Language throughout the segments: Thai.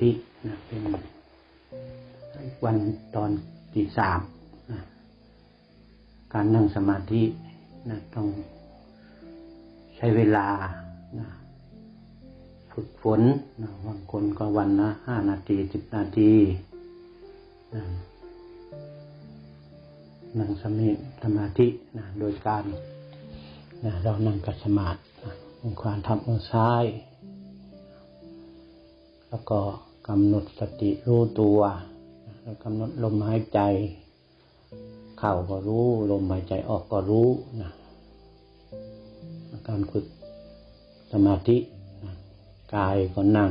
ธินะเป็นวันตอนที่สามนะการนั่งสมาธินะต้องใช้เวลานะฝึกฝนนะบางคนก็วันละห้านาทีสิบนาทีนะนั่งสมาสมาธินะโดยการนะเรานั่งกัดสมาธินะองความทำมือซ้าย แล้วก็ กำหนดสติรู้ตัวแล้วกำหนดลมหายใจ เข้าก็รู้ ลมหายใจออกก็รู้นะการฝึกสมาธินะกายก็นั่ง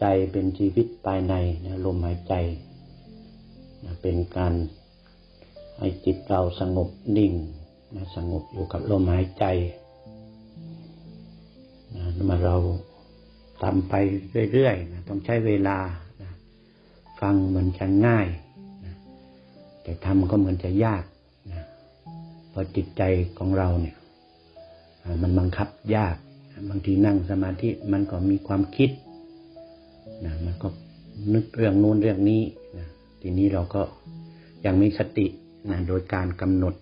ใจเป็นชีวิตภายในนะลมหายใจนะเป็นการให้จิตเราสงบนิ่งนะสงบอยู่กับลมหายใจนะมาเรา ทำไปเรื่อยๆนะต้องใช้เวลานะฟังเหมือนจะง่ายนะแต่ทำก็เหมือนจะยากนะเพราะจิตใจของเราเนี่ยมันบังคับยาก บางทีนั่งสมาธิมันก็มีความคิดนะมันก็นึกเรื่องนู้นเรื่องนี้นะทีนี้เราก็ยังมีสตินะโดยการกำหนด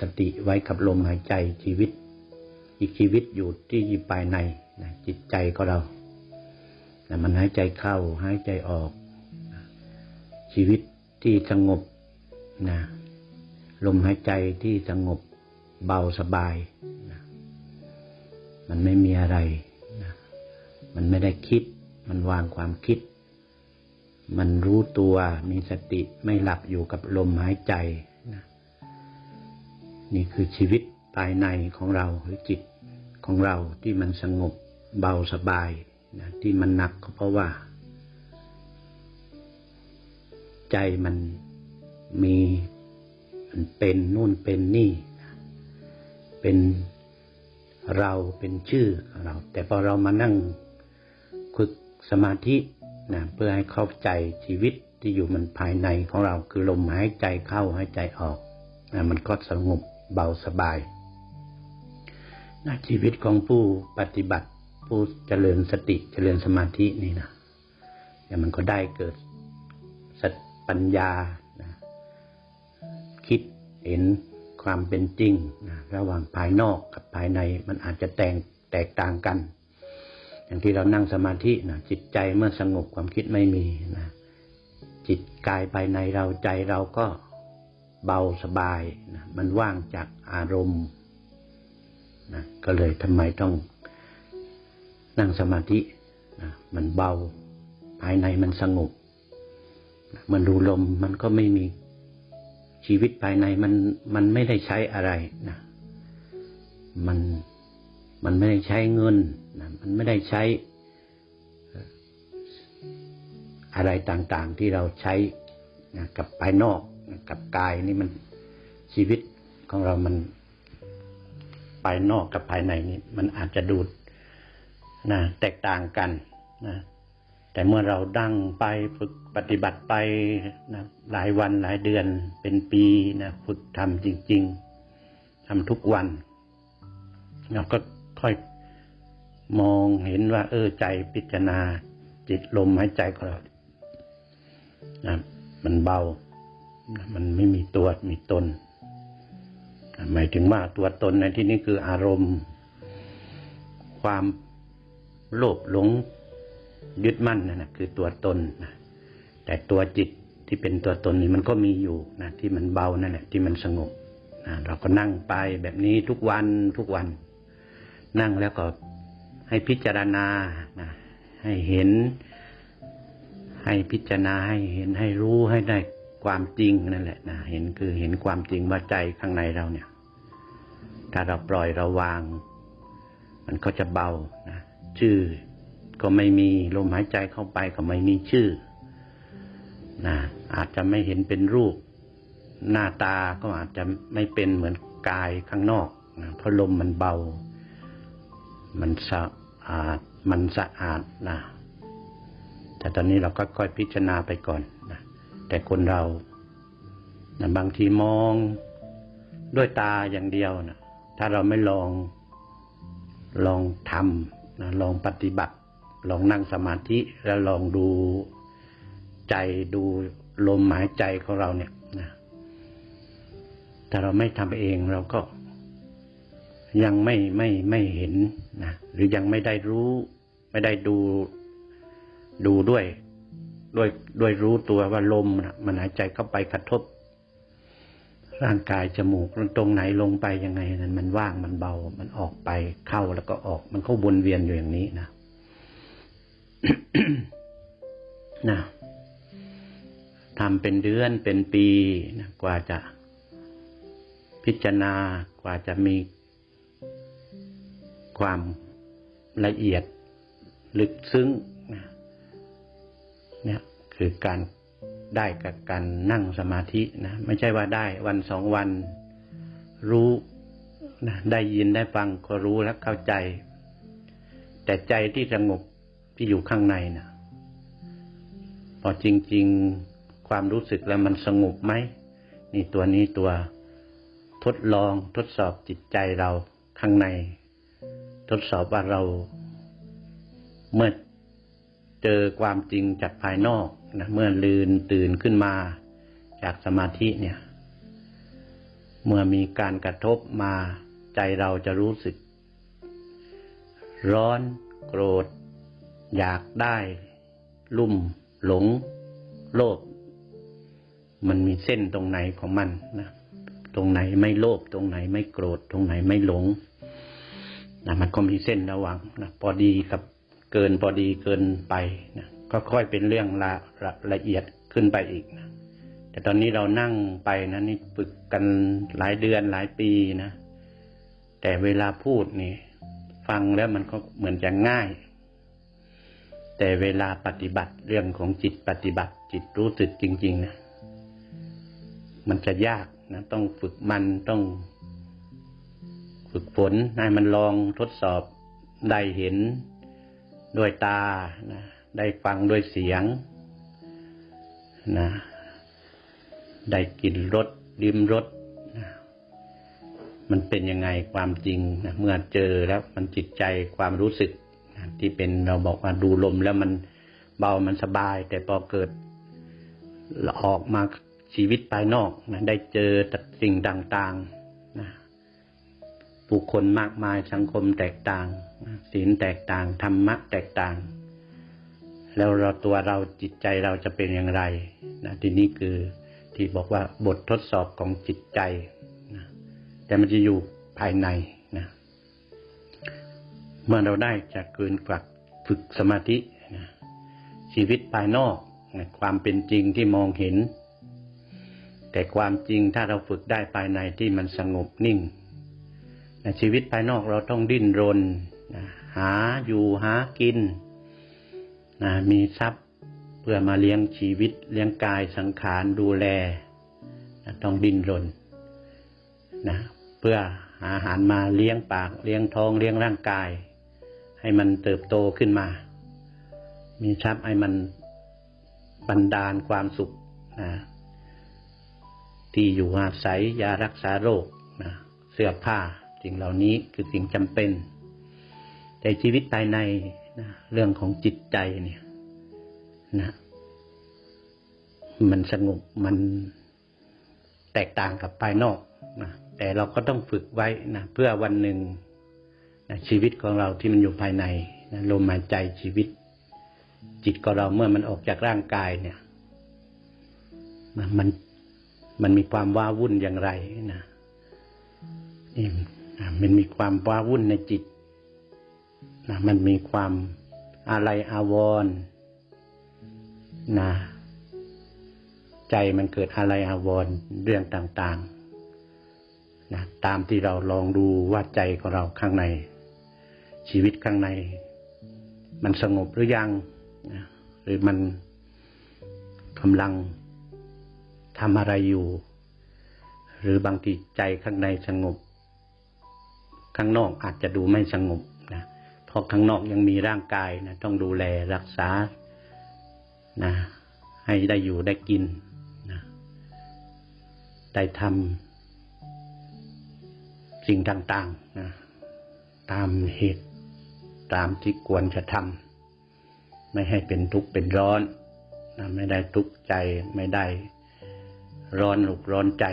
สติไว้กับลมหายใจชีวิต อีกชีวิตอยู่ที่ภายในนะจิตใจของเรา นะมันหายใจเข้าหายใจออก ชีวิตที่สงบนะลมหายใจที่สงบเบาสบายนะมันไม่มีอะไรนะมันไม่ได้คิด มันวางความคิด มันรู้ตัวมีสติไม่หลับอยู่กับลมหายใจนะนี่คือชีวิตภายในของเราหรือจิตของเราที่มันสงบเบาสบาย นะที่มันหนักก็เพราะว่า ใจมันมีมันเป็นนู่นเป็นนี่เป็นเราเป็นชื่อเรา แต่พอเรามานั่งฝึกสมาธินะเพื่อให้เข้าใจชีวิตที่อยู่มันภายในของเราคือลมหายใจเข้าหายใจออกนะมันก็สงบเบาสบายนะชีวิตของผู้ปฏิบัติ ผู้เจริญสติเจริญสมาธินี่นะเนี่ยมันก็ได้เกิดสตปัญญานะคิดเห็นความเป็นจริงนะระหว่างภายนอกกับภายในมันอาจจะแตกแตกต่างกัน อย่างที่เรานั่งสมาธินะจิตใจเมื่อสงบความคิดไม่มีนะจิตกายภายในเราใจเราก็เบาสบายนะมันว่างจากอารมณ์นะก็เลยทำไมต้อง นั่งสมาธินะมันเบา ภายในมันสงบ มันดูลมมันก็ไม่มีชีวิตภายในมันมันไม่ได้ใช้อะไรนะมันมันไม่ได้ใช้เงินนะมันไม่ได้ใช้อะไรต่างๆที่เราใช้นะกับภายนอกนะกับกายนี่มันชีวิตของเรามันภายนอกกับภายในนี่มันอาจจะดูด นะแตกต่างกันนะแต่เมื่อเราดั้งไปฝึกปฏิบัติไปนะหลายวันหลายเดือนเป็นปีนะฝึกทำจริง ๆทำทุกวัน เราก็ค่อยมองเห็นว่า เออใจพิจารณา จิตลมหายใจของเรานะมันเบานะมันไม่มีตัวมีตน หมายถึงว่าตัวตนในที่นี้คืออารมณ์ ความ โลภหลงยึดมั่นนั่นนะคือตัวตนนะแต่ตัวจิตที่เป็นตัวตนนี่มันก็มีอยู่นะที่มันเบานั่นแหละที่มันสงบนะเราก็นั่งไปแบบนี้ทุกวันทุกวัน นั่งแล้วก็ให้พิจารณานะให้เห็น ให้พิจารณาให้เห็นให้รู้ให้ได้ความจริงนั่นแหละนะเห็นคือเห็นความจริงว่าใจข้างในเราเนี่ย ถ้าเราปล่อยเราวาง มันก็จะเบานะ ชื่อ ก็ไม่มีลมหายใจเข้าไปก็ไม่มีชื่อนะอาจจะไม่เห็นเป็นรูป หน้าตาก็อาจจะไม่เป็นเหมือนกายข้างนอกนะเพราะลมมันเบา มันสะอาดมันสะอาดนะแต่ตอนนี้เราก็ค่อยพิจารณาไปก่อนนะแต่คนเรานะบางทีมองด้วยตาอย่างเดียวนะถ้าเราไม่ลองลองทำ นะลองปฏิบัติ ลองนั่งสมาธิแล้วลองดูใจดูลมหายใจของเราเนี่ยนะแต่เราไม่ทำเองเราก็ยังไม่ไม่ไม่เห็นนะหรือยังไม่ได้รู้ ไม่ได้ดูดูด้วย ด้วยด้วยรู้ตัวว่าลมนะมันหายใจเข้าไปกระทบ ร่างกายจมูกตรงไหนลงไปยังไงนั้นมันว่างมันเบา มันออกไปเข้าแล้วก็ออก มันเข้าวนเวียนอยู่อย่างนี้นะนะทำเป็นเดือนเป็นปีนะกว่าจะพิจารณากว่าจะมีความละเอียดลึกซึ้งนะเนี่ยคือการ ได้กับการนั่งสมาธินะไม่ใช่ว่าได้วันสองวันรู้นะได้ยินได้ฟังก็รู้แล้วเข้าใจ แต่ใจที่สงบที่อยู่ข้างในนะพอจริง ๆความรู้สึกแล้วมันสงบไหมนี่ตัวนี้ตัวทดลองทดสอบจิตใจเราข้างใน ทดสอบว่าเราเมื่อ เจอความจริงจากภายนอกนะเมื่อลืนตื่นขึ้นมาจากสมาธิเนี่ย เมื่อมีการกระทบมาใจเราจะรู้สึก ร้อนโกรธ อยากได้ ลุ่ม หลง โลภมันมีเส้นตรงไหนของมันนะตรงไหนไม่โลภตรงไหนไม่โกรธ ตรงไหนไม่หลงนะมันก็มีเส้นระหว่างนะพอดีกับ เกินพอดีเกินไปนะก็ค่อยเป็นเรื่องละละละเอียดขึ้นไปอีกนะแต่ตอนนี้เรานั่งไปนะนี่ฝึกกันหลายเดือนหลายปีนะแต่เวลาพูดนี่ ฟังแล้วมันก็เหมือนจะง่าย แต่เวลาปฏิบัติเรื่องของจิตปฏิบัติ จิตรู้สึกจริง ๆ นะ มันจะยากนะต้องฝึกมันต้องฝึกฝนให้มันลองทดสอบได้เห็น ด้วยตานะได้ฟังด้วยเสียงนะได้กลิ่นรสริมรสนะมันเป็นยังไงความจริงนะเมื่อเจอแล้วมันจิตใจความรู้สึกนะที่เป็นเราบอกว่าดูลมแล้วมันเบามันสบาย แต่พอเกิดออกมาชีวิตภายนอกนะได้เจอสิ่งต่าง ๆ ผู้คนมากมายสังคมแตกต่าง ศีลแตกต่าง ธรรมะแตกต่าง แล้วเราตัวเราจิตใจเราจะเป็นอย่างไรนะทีนี้คือที่บอกว่าบททดสอบของจิตใจนะแต่มันจะอยู่ภายในนะเมื่อเราได้จากเกินฝักฝึกสมาธินะชีวิตภายนอกนะความเป็นจริงที่มองเห็น แต่ความจริงถ้าเราฝึกได้ภายในที่มันสงบนิ่ง ชีวิตภายนอกเราต้องดิ้นรนนะหาอยู่หากินนะมีทรัพย์เพื่อมาเลี้ยงชีวิตเลี้ยงกายสังขารดูแลนะต้องดิ้นรนนะเพื่อหาอาหารมาเลี้ยงปากเลี้ยงท้องเลี้ยงร่างกาย ให้มันเติบโตขึ้นมา มีทรัพย์ให้มันบันดาลความสุขนะที่อยู่อาศัยยารักษาโรคนะเสื้อผ้า สิ่งเหล่านี้คือสิ่งจำเป็น แต่ชีวิตภายในนะเรื่องของจิตใจเนี่ยนะมันสงบมันแตกต่างกับภายนอกนะแต่เราก็ต้องฝึกไว้นะเพื่อวันหนึ่งนะชีวิตของเราที่มันอยู่ภายในนะลมหายใจชีวิต จิตของเราเมื่อมันออกจากร่างกายเนี่ย มันมันมีความว้าวุ่นอย่างไรนะนี่ มันมีความว้าวุ่นในจิตนะมันมีความอะไรอาวรณ์นะใจมันเกิดอะไรอาวรณ์เรื่องต่างๆนะตามที่เราลองดูว่าใจของเราข้างใน ชีวิตข้างใน มันสงบหรือยังนะหรือมันกำลังทำอะไรอยู่ หรือบางทีใจข้างในสงบ ข้างนอกอาจจะดูไม่สงบนะเพราะข้างนอกยังมีร่างกายนะต้องดูแลรักษานะให้ได้อยู่ได้กินนะได้ทำสิ่งต่างๆนะตามเหตุตามที่ควรจะทำไม่ให้เป็นทุกข์เป็นร้อนนะไม่ได้ทุกข์ใจไม่ได้ร้อนอกร้อนใจ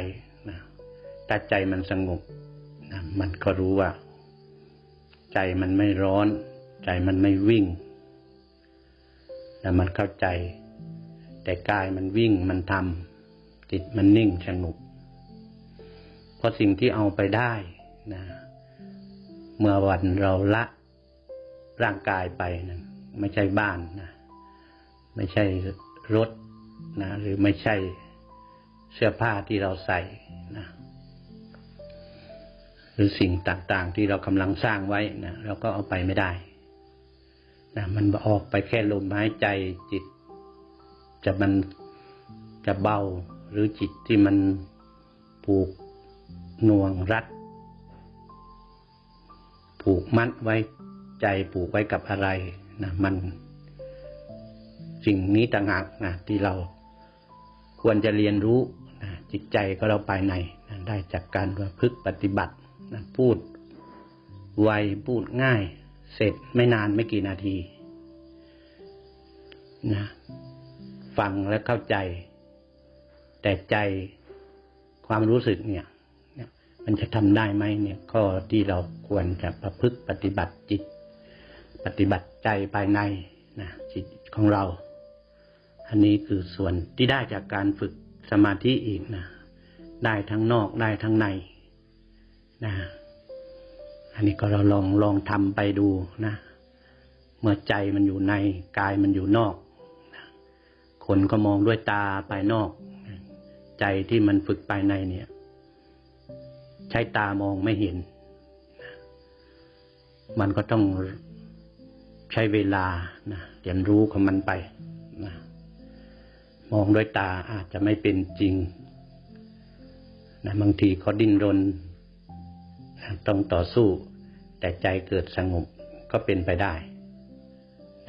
นะถ้าใจมันสงบ มันก็รู้ว่า ใจมันไม่ร้อน ใจมันไม่วิ่งแต่มันเข้าใจ แต่กายมันวิ่งมันทำจิตมันนิ่งสงบเพราะสิ่งที่เอาไปได้นะเมื่อวันเราละร่างกายไปนะไม่ใช่บ้านนะไม่ใช่รถนะ หรือไม่ใช่เสื้อผ้าที่เราใส่นะ หรือสิ่งต่างๆ ที่เรากำลังสร้างไว้นะเราก็เอาไปไม่ได้นะมันออกไปแค่ลมหายใจจิต จะมันจะเบาหรือจิตที่มันผูกน่วงรัด ผูกมัดไว้ใจผูกไว้กับอะไรนะมัน สิ่งนี้ต่างหากนะที่เราควรจะเรียนรู้นะจิตใจก็เราภายในนะได้จากการประพฤติปฏิบัติ นะพูดไวพูดง่าย เสร็จไม่นานไม่กี่นาที นะ ฟังและเข้าใจ แต่ใจความรู้สึกเนี่ยมันจะทำได้ไหมเนี่ยข้อที่เราควรจะประพฤติปฏิบัติจิต ปฏิบัติใจภายในนะจิตของเรา อันนี้คือส่วนที่ได้จากการฝึกสมาธิอีกนะ ได้ทั้งนอกได้ทั้งใน นะ อันนี้ก็เราลองลองทำไปดูนะ เมื่อใจมันอยู่ในกายมันอยู่นอกนะคนก็มองด้วยตาภายนอก ใจที่มันฝึกภายในเนี่ย ใช้ตามองไม่เห็น มันก็ต้องใช้เวลานะเรียนรู้ของมันไปนะมองด้วยตาอาจจะไม่เป็นจริงนะบางทีเขาดิ้นรน ต้องต่อสู้ แต่ใจเกิดสงบก็เป็นไปได้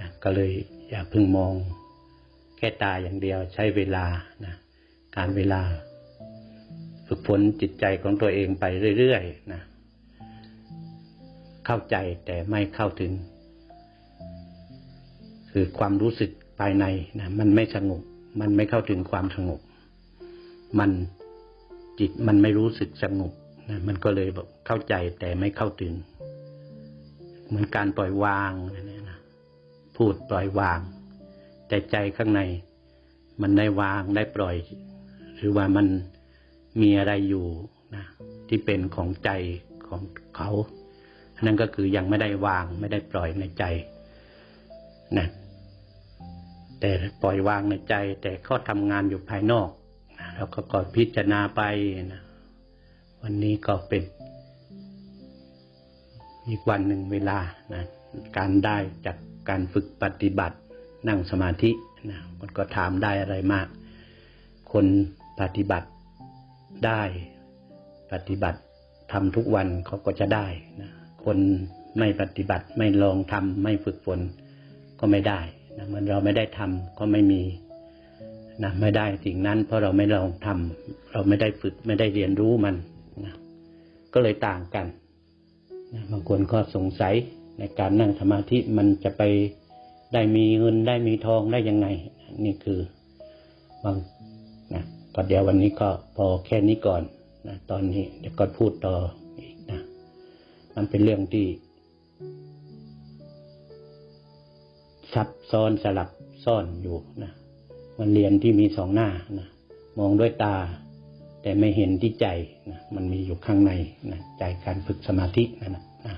นะก็เลยอย่าพิ่งมองแค่ตาอย่างเดียวใช้เวลานะการเวลา ฝึกฝนจิตใจของตัวเองไปเรื่อยๆนะเข้าใจแต่ไม่เข้าถึง คือความรู้สึกภายในนะมันไม่สงบ มันไม่เข้าถึงความสงบ มันจิตมันไม่รู้สึกสงบ นะมันก็เลยแบบเข้าใจแต่ไม่เข้าถึง เหมือนการปล่อยวางนะนะพูดปล่อยวาง แต่ใจข้างใน มันได้วางได้ปล่อย หรือว่ามันมีอะไรอยู่นะที่เป็นของใจของเขาอันนั้นก็คือยังไม่ได้วางไม่ได้ปล่อยในใจนะแต่ปล่อยวางในใจ แต่เขาทำงานอยู่ภายนอกนะเราก็ก่อนพิจารณาไปนะ วันนี้ก็เป็น อีกวันหนึ่งเวลานะการได้จากการฝึกปฏิบัตินั่งสมาธินะมันก็ถามได้อะไรมาก คนปฏิบัติได้ปฏิบัติทำทุกวันเขาก็จะได้นะคนไม่ปฏิบัติไม่ลองทำไม่ฝึกฝนก็ไม่ได้นะมันเราไม่ได้ทำก็ไม่มีนะไม่ได้สิ่งนั้น เพราะเราไม่ลองทำเราไม่ได้ฝึกไม่ได้เรียนรู้มัน นะก็เลยต่างกันนะบางคนก็สงสัยในการนั่งสมาธิมันจะไปได้มีเงินได้มีทองได้ยังไง นี่คือบางนะก็เดี๋ยววันนี้ก็พอแค่นี้ก่อนนะตอนนี้เดี๋ยวก็พูดต่ออีกนะมันเป็นเรื่องที่ซับซ้อนสลับซ่อนอยู่นะมันเรียนที่มีสองหน้านะมองด้วยตา แต่ไม่เห็นที่ใจนะมันมีอยู่ข้างในนะใจการฝึกสมาธินะนะนะ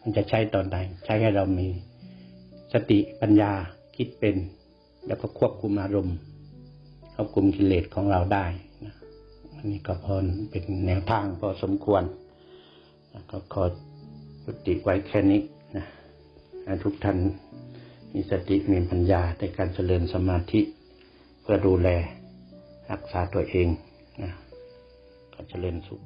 มันจะใช้ตอนใดใช้ให้เรามีสติปัญญาคิดเป็น แล้วก็ควบคุมอารมณ์ควบคุมกิเลสของเราได้นะอันนี้ก็พอเป็นแนวทางพอสมควรนะก็ขอยุติไว้แค่นี้นะทุกท่านมีสติมีปัญญาในการเจริญสมาธิเพื่อดูแลรักษาตัวเอง เจริญสุข